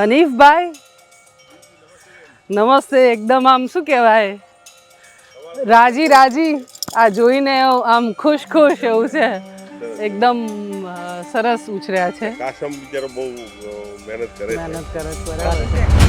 હનીફભાઈ નમસ્તે એકદમ આમ શું કહેવાય? રાજી રાજી આ જોઈને આમ ખુશ ખુશ એવું છે. એકદમ સરસ ઉછર્યા છે. કાસમ બિચારો બહુ મહેનત કરે છે. મહેનત કરે બરાબર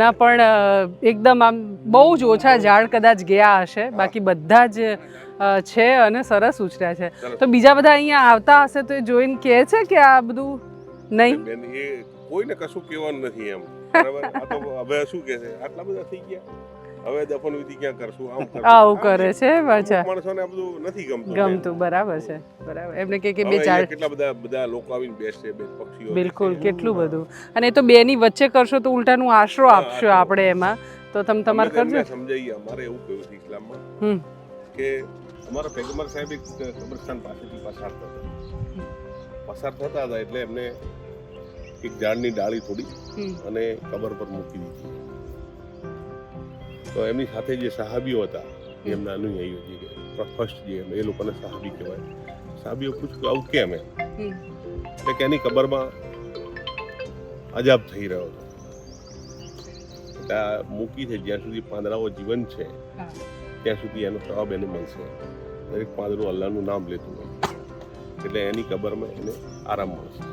ના પણ એકદમ આમ બહુ જ ઓછા ઝાડ કદાચ ગયા હશે. બાકી બધા જ છે અને સરસ ઉછર્યા છે. તો બીજા બધા અહીંયા આવતા હશે તો એ જોઈને કહે છે કે આ બધું નહીં? કોઈને કશું કહેવાનું નથી એમ. બરાબર? હવે શું કહે છે? આટલા બધા થઈ ગયા? હવે દફન વિધિ ક્યાં કરશું? આમ આવું કરે છે અચ્છા માણસોને બધું નથી ગમતું. ગમતું બરાબર છે બરાબર. એમને કે કે બે ચાર કેટલા બધા બધા લોકો આવીને બેસશે બે પક્ષીઓ બિલકુલ કેટલું બધું. અને એ તો બેની વચ્ચે કરશો તો ઉલટાનું આશરો આપશો આપણે એમાં. તો તમે તમારે કરજો. સમજાઈએ અમારે એવું કહ્યું છે ઇસ્લામમાં હમ. કે અમારા પેગમ્બર સાહેબ એક કબ્રસ્તાન પાસેથી પસાર થતા પસાર થતા હતા એટલે એમને એક ઝાડની ડાળી થોડી અને કબર પર મૂકી દીધી. તો એમની સાથે જે સહાબીઓ હતા એમના અનુયાયીઓ જે ફર્સ્ટ જે એ લોકોને સહાબી કહેવાય. સહાબીઓ પૂછ્યું આવું કેમ એમ? એટલે કે એની કબરમાં અજાબ થઈ રહ્યો હતો. મૂકી છે જ્યાં સુધી પાંદડાઓ જીવન છે ત્યાં સુધી એનો સવાબ એને મળશે. દરેક પાંદડું અલ્લાહનું નામ લેતું હોય. એટલે એની કબરમાં એને આરામ મળશે.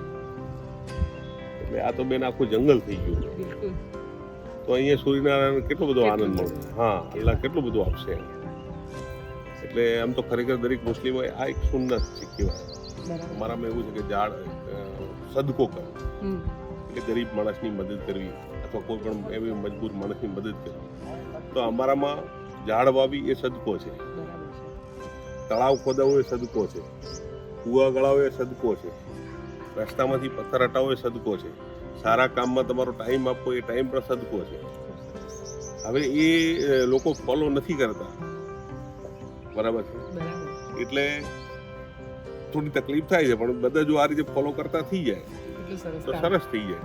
એટલે આ તો બેન આખું જંગલ થઈ ગયું. તો અહીંયા સૂર્યનારાયણ કેટલો બધો આનંદ મળે? હા અલ્લાહ કેટલું બધું આપશે એટલે આમ તો ખરેખર દરેક મુસ્લિમો આ એક સુન્નત છે કહેવાય. અમારામાં એવું છે કે ઝાડ સદકો કરે. એટલે ગરીબ માણસની મદદ કરવી અથવા કોઈ પણ એવી મજબૂર માણસની મદદ કરવી. તો અમારામાં ઝાડ વાવી એ સદકો છે. છે. તળાવ ખોદાવો એ સદકો છે. કુવા ગળાવો એ સદકો છે. રસ્તામાંથી પથ્થર હટાવો એ સદકો છે. સારા કામમાં તમારો ટાઈમ આપવો એ ટાઈમ પણ સદકો છે. હવે એ લોકો ફોલો નથી કરતા. બરાબર છે? એટલે થોડી તકલીફ થાય છે પણ બધા જો આ રીતે ફોલો કરતા થઈ જાય તો સરસ થઈ જાય.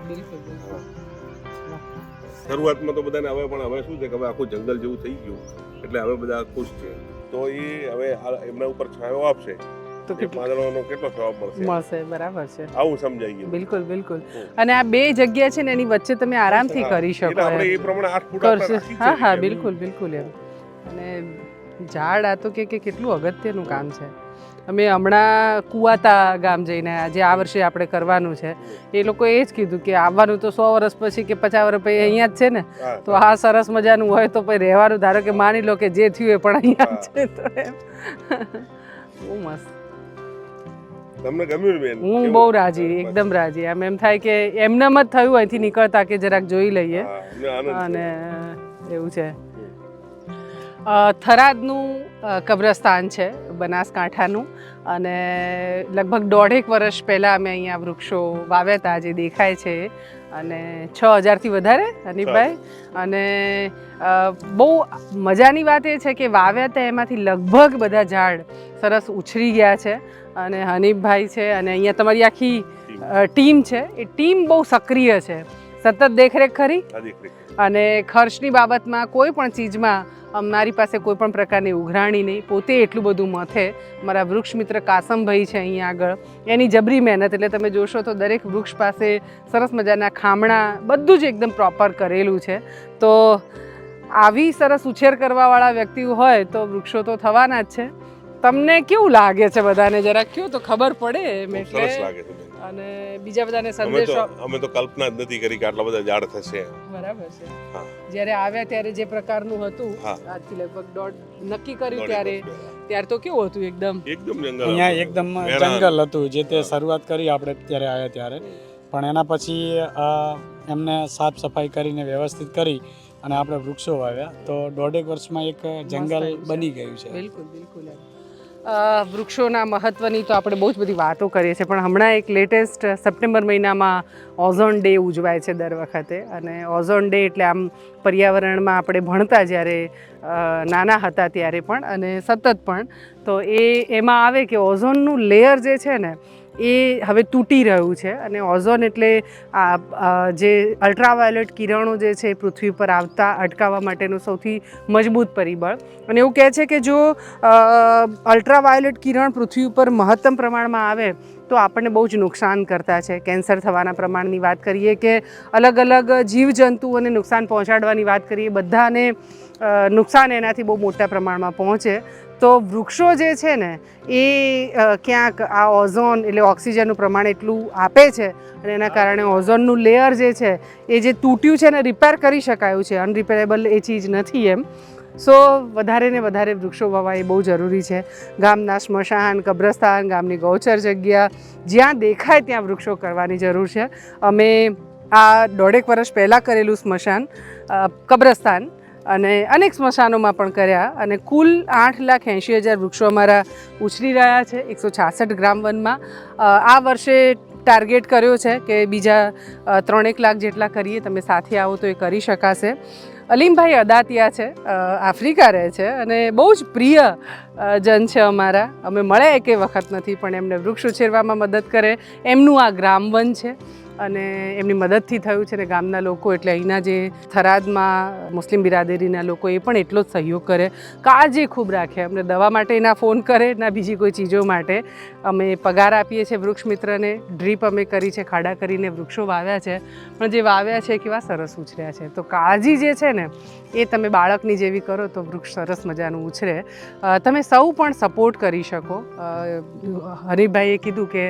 શરૂઆતમાં તો બધાને હવે પણ હવે શું છે કે હવે આખું જંગલ જેવું થઈ ગયું એટલે હવે બધા ખુશ છે. તો એ હવે એમના ઉપર છાંયો આપશે. તો પાંદડાનો કેટલો જવાબ મળશે? મળશે બરાબર છે. આવું સમજાઈ ગયું. બિલકુલ બિલકુલ. અને આ બે જગ્યા છે ને એની વચ્ચે તમે આરામથી કરી શકો આપણે એ પ્રમાણે 8 ફૂટ કરશે. હા હા બિલકુલ બિલકુલ એમ. અને ઝાડ આ તો કે કે કેટલું અગત્યનું કામ છે. અમે હમણાં કુવાતા ગામ જઈને જે આ વર્ષે આપણે કરવાનું છે. એ લોકો એ જ કીધું કે આવવાનું તો સો વર્ષ પછી કે પચાસ વર્ષ પછી અહીંયા જ છે ને તો આ સરસ મજાનું હોય તો પછી રહેવાનું. ધારો કે માની લો કે જે થયું એ પણ અહીંયા જ છે તો એમ. બહુ મસ્ત. તમને ગમ્યું બેન? હું બહુ રાજી એકદમ રાજી. આમ એમ થાય કે એમનેમ જ થયું અહીંથી નીકળતા કે જરાક જોઈ લઈએ. અને એવું છે. થરાદનું કબ્રસ્તાન છે બનાસકાંઠાનું. અને લગભગ દોઢેક વર્ષ પહેલાં અમે અહીંયા વૃક્ષો વાવ્યા હતા જે દેખાય છે. એ. અને છ હજારથી વધારે હનીફભાઈ. અને બહુ મજાની વાત એ છે કે વાવ્યા હતા એમાંથી લગભગ બધા ઝાડ સરસ ઉછરી ગયા છે. અને હનીફભાઈ છે અને અહીંયા તમારી આખી ટીમ છે. એ ટીમ બહુ સક્રિય છે. સતત દેખરેખ ખરી. અને ખર્ચની બાબતમાં કોઈ પણ ચીજમાં અમારી પાસે કોઈ પણ પ્રકારની ઉઘરાણી નહીં. પોતે એટલું બધું મથે. મારા વૃક્ષ મિત્ર કાસમભાઈ છે અહીંયા આગળ. એની જબરી મહેનત એટલે તમે જોશો તો દરેક વૃક્ષ પાસે સરસ મજાના ખામણા બધું જ એકદમ પ્રોપર કરેલું છે. તો આવી સરસ ઉછેર કરવાવાળા વ્યક્તિઓ હોય તો વૃક્ષો તો થવાના જ છે. તમને કેવું લાગે છે બધાને? જરાક કયો તો ખબર પડે એટલે. અને બીજા બધાને સંદેશો અમે તો કલ્પના જ નથી કરી કે આટલા બધા ઝાડ થશે. બરાબર છે. જ્યારે આવ્યા ત્યારે જે પ્રકારનું હતું આજથી લગભગ દોઢ નક્કી કર્યું ત્યારે ત્યારે તો કેવું હતું એકદમ? એકદમ જંગલ અહીંયા એકદમ જંગલ હતું જે તે શરૂઆત કરી આપણે ત્યારે આવ્યા ત્યારે. પણ એના પછી એમને સાફ સફાઈ કરીને વ્યવસ્થિત કરી અને આપણે વૃક્ષો વાવ્યા. તો દોઢેક વર્ષમાં એક જંગલ બની ગયું છે. બિલકુલ બિલકુલ. વૃક્ષોના મહત્ત્વની તો આપણે બહુ જ બધી વાતો કરીએ છીએ, પણ હમણાં એક લેટેસ્ટ સપ્ટેમ્બર મહિનામાં ઓઝોન ડે ઉજવાય છે દર વખતે. અને ઓઝોન ડે એટલે આમ પર્યાવરણમાં આપણે ભણતા જ્યારે નાના હતા ત્યારે પણ અને સતત પણ. તો એ, એમાં આવે કે ઓઝોનનું લેયર જે છે ને એ હવે તૂટી રહ્યું છે અને ઓઝોન એટલે આ જે અલ્ટ્રાવાયોલેટ કિરણો જે છે પૃથ્વી પર આવતા, અટકાવવા માટેનું સૌથી મજબૂત પરિબળ. અને એવું કહે છે કે જો અલ્ટ્રાવાયોલેટ કિરણ પૃથ્વી ઉપર મહત્તમ પ્રમાણમાં આવે તો આપણને બહુ જ નુકસાન કરતા છે. કેન્સર થવાના પ્રમાણની વાત કરીએ કે અલગ અલગ જીવજંતુઓને નુકસાન પહોંચાડવાની વાત કરીએ, બધાને નુકસાન એનાથી બહુ મોટા પ્રમાણમાં પહોંચે. તો વૃક્ષો જે છે ને, એ ક્યાંક આ ઓઝોન એટલે ઓક્સિજનનું પ્રમાણ એટલું આપે છે અને એના કારણે ઓઝોનનું લેયર જે છે, એ જે તૂટ્યું છે ને, રિપેર કરી શકાયું છે. અનરિપેરેબલ એ ચીજ નથી એમ. સો વધારે ને વધારે વૃક્ષો વાવવા એ બહુ જરૂરી છે. ગામના સ્મશાન, કબ્રસ્તાન, ગામની ગૌચર જગ્યા, જ્યાં દેખાય ત્યાં વૃક્ષો કરવાની જરૂર છે. અમે આ દોઢેક વર્ષ પહેલાં કરેલું સ્મશાન કબ્રસ્તાન અને અનેક સ્મશાનોમાં પણ કર્યા અને કુલ આઠ લાખ એંશી હજાર વૃક્ષો અમારા ઉછરી રહ્યા છે, એકસો છાસઠ ગ્રામ વનમાં. આ વર્ષે ટાર્ગેટ કર્યો છે કે બીજા ત્રણેક લાખ જેટલા કરીએ, તમે સાથે આવો તો એ કરી શકાશે. અલીમભાઈ અદાતિયા છે આફ્રિકા રહે છે અને બહુ જ પ્રિય જન છે અમારા. અમે મળ્યા એકે વખત નથી પણ એમને વૃક્ષ ઉછેરવામાં મદદ કરે. એમનું આ ગ્રામવન છે અને એમની મદદથી થયું છે ને ગામના લોકો એટલે અહીંના જે થરાદમાં મુસ્લિમ બિરાદરીના લોકો એ પણ એટલો જ સહયોગ કરે. કાળજી ખૂબ રાખે અમને દવા માટે ના ફોન કરે ના બીજી કોઈ ચીજો માટે. અમે પગાર આપીએ છીએ વૃક્ષ મિત્રને ડ્રીપ અમે કરી છે ખાડા કરીને વૃક્ષો વાવ્યા છે. પણ જે વાવ્યા છે કેવા સરસ ઉછર્યા છે. તો કાળજી જે છે ને એ તમે બાળકની જેવી કરો તો વૃક્ષ સરસ મજાનું ઉછરે. અ, સૌ પણ સપોર્ટ કરી શકો. હરિભાઈએ કીધું કે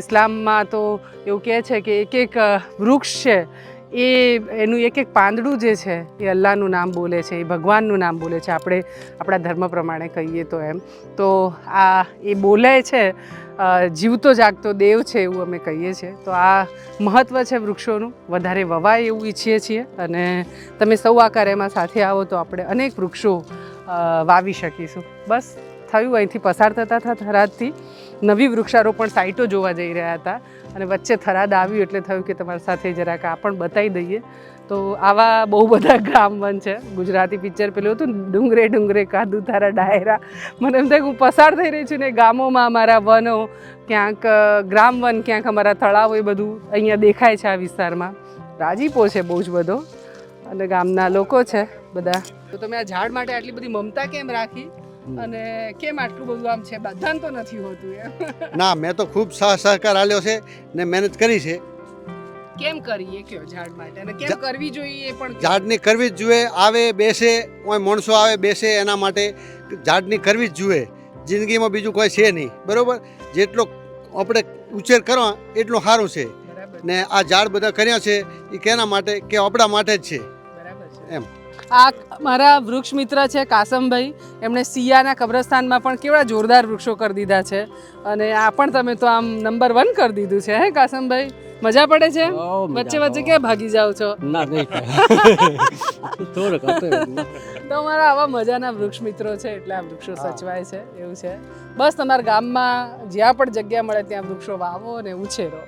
ઇસ્લામમાં તો એવું કહે છે કે એક એક વૃક્ષ છે, એ એનું એક એક પાંદડું જે છે, એ અલ્લાહનું નામ બોલે છે, એ ભગવાનનું નામ બોલે છે. આપણે આપણા ધર્મ પ્રમાણે કહીએ તો એમ. તો આ એ બોલે છે જીવતો જાગતો દેવ છે એવું અમે કહીએ છીએ. તો આ મહત્ત્વ છે વૃક્ષોનું. વધારે વવાય એવું ઈચ્છીએ છીએ. અને તમે સૌ આ કાર્યમાં સાથે આવો તો આપણે અનેક વૃક્ષો વાવી શકીશું. બસ, થયું અહીંથી પસાર થતા હતા થરાદથી નવી વૃક્ષારોપણ સાઇટો જોવા જઈ રહ્યા હતા. અને વચ્ચે થરાદ આવ્યું એટલે થયું કે તમારી સાથે જરાક આ પણ બતાવી દઈએ. તો આવા બહુ બધા ગ્રામવન છે. ગુજરાતી પિક્ચર પેલું હતું ડુંગરે ડુંગરે કાદુ તારા ડાયરા. મને એમ થાય હું પસાર થઈ રહી છું ને ગામોમાં અમારા વનો, ક્યાંક ગ્રામ ગ્રામવન ક્યાંક અમારા તળાવ એ બધું અહીંયા દેખાય છે આ વિસ્તારમાં. રાજીપો છે બહુ જ બધો. અને ગામના લોકો છે બધા. તો તમે આ ઝાડ માટે આટલી બધી મમતા કેમ રાખી? અને કેમ આટલું બધું આમ છે? બધાને તો નથી હોતું એમ. ના મેં તો ખૂબ સહ સહકાર આલ્યો છે ને મહેનત કરી છે. કેમ કરીએ કયો ઝાડ માટે? અને કેમ કરવી જોઈએ પણ ઝાડની કરવી જ જોઈએ આવે બેસે કોઈ માણસો આવે બેસે એના માટે. ઝાડની કરવી જ જોઈએ. જિંદગીમાં બીજું કોઈ છે નહીં. બરોબર? જેટલો આપણે ઉછેર કરવા એટલું સારું છે. ને આ ઝાડ બધા કર્યા છે એ કેના માટે? કે આપણા માટે જ છે. એમ. આ મારા વૃક્ષ મિત્ર છે કાસમભાઈ. એમણે સિયાના કબ્રસ્તાનમાં પણ કેવડા જોરદાર વૃક્ષો કરી દીધા છે. અને આ પણ તમે તો આમ નંબર વન કરી દીધું છે હે કાસમભાઈ? મજા પડે છે? વચ્ચે વચ્ચે ક્યાં ભાગી જાઓ છો? ના નહીં તો મારા આવા મજાના વૃક્ષ મિત્રો છે એટલે આ વૃક્ષો સચવાય છે એવું છે. બસ તમારા ગામમાં જ્યાં પણ જગ્યા મળે ત્યાં વૃક્ષો વાવો અને ઉછેરો.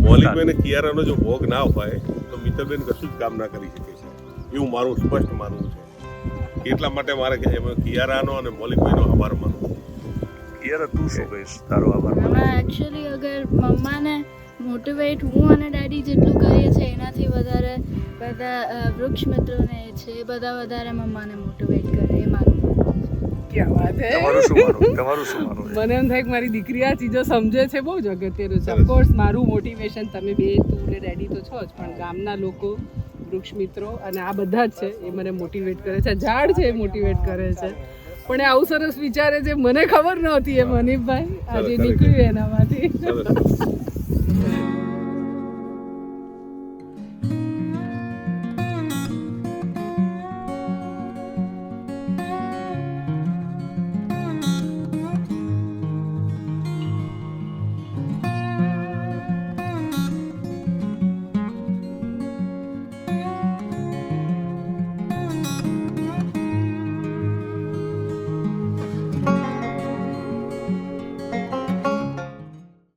મૌલિકભાઈને કિયારાનો જો ભોગ ના હોય તો મિત્રબેન કશું જ કામ ના કરી શકે છે. એવું મારું સ્પષ્ટ માનવું છે. એટલા માટે મારે કે એમાં કિયારાનો અને મૌલિકભાઈનો આભાર માનવો યાર તું શું કહીશ? તારો આભાર આમાં એકચ્યુઅલી અગર મમ્માને મોટિવેટ હું અને ડેડી જેટલું કરીએ છીએ એનાથી વધારે બધા વૃક્ષ મિત્રોને એ છે એ બધા વધારે મમ્માને મોટિવેટ કરે એ મારું? મને એમ થાય કે મારી દીકરી આ ચીજો સમજે છે બહુ જ અગત્યનું છે. ઓફકોર્સ મારું મોટિવેશન તમે બે તું ને ડેડી તો છો જ પણ ગામના લોકો વૃક્ષ મિત્રો અને આ બધા જ છે એ મને મોટિવેટ કરે છે. ઝાડ છે એ મોટિવેટ કરે છે. પણ એ આવું સરસ વિચારે છે મને ખબર નહોતી એ મનીષભાઈ આજે નીકળ્યું એનામાંથી.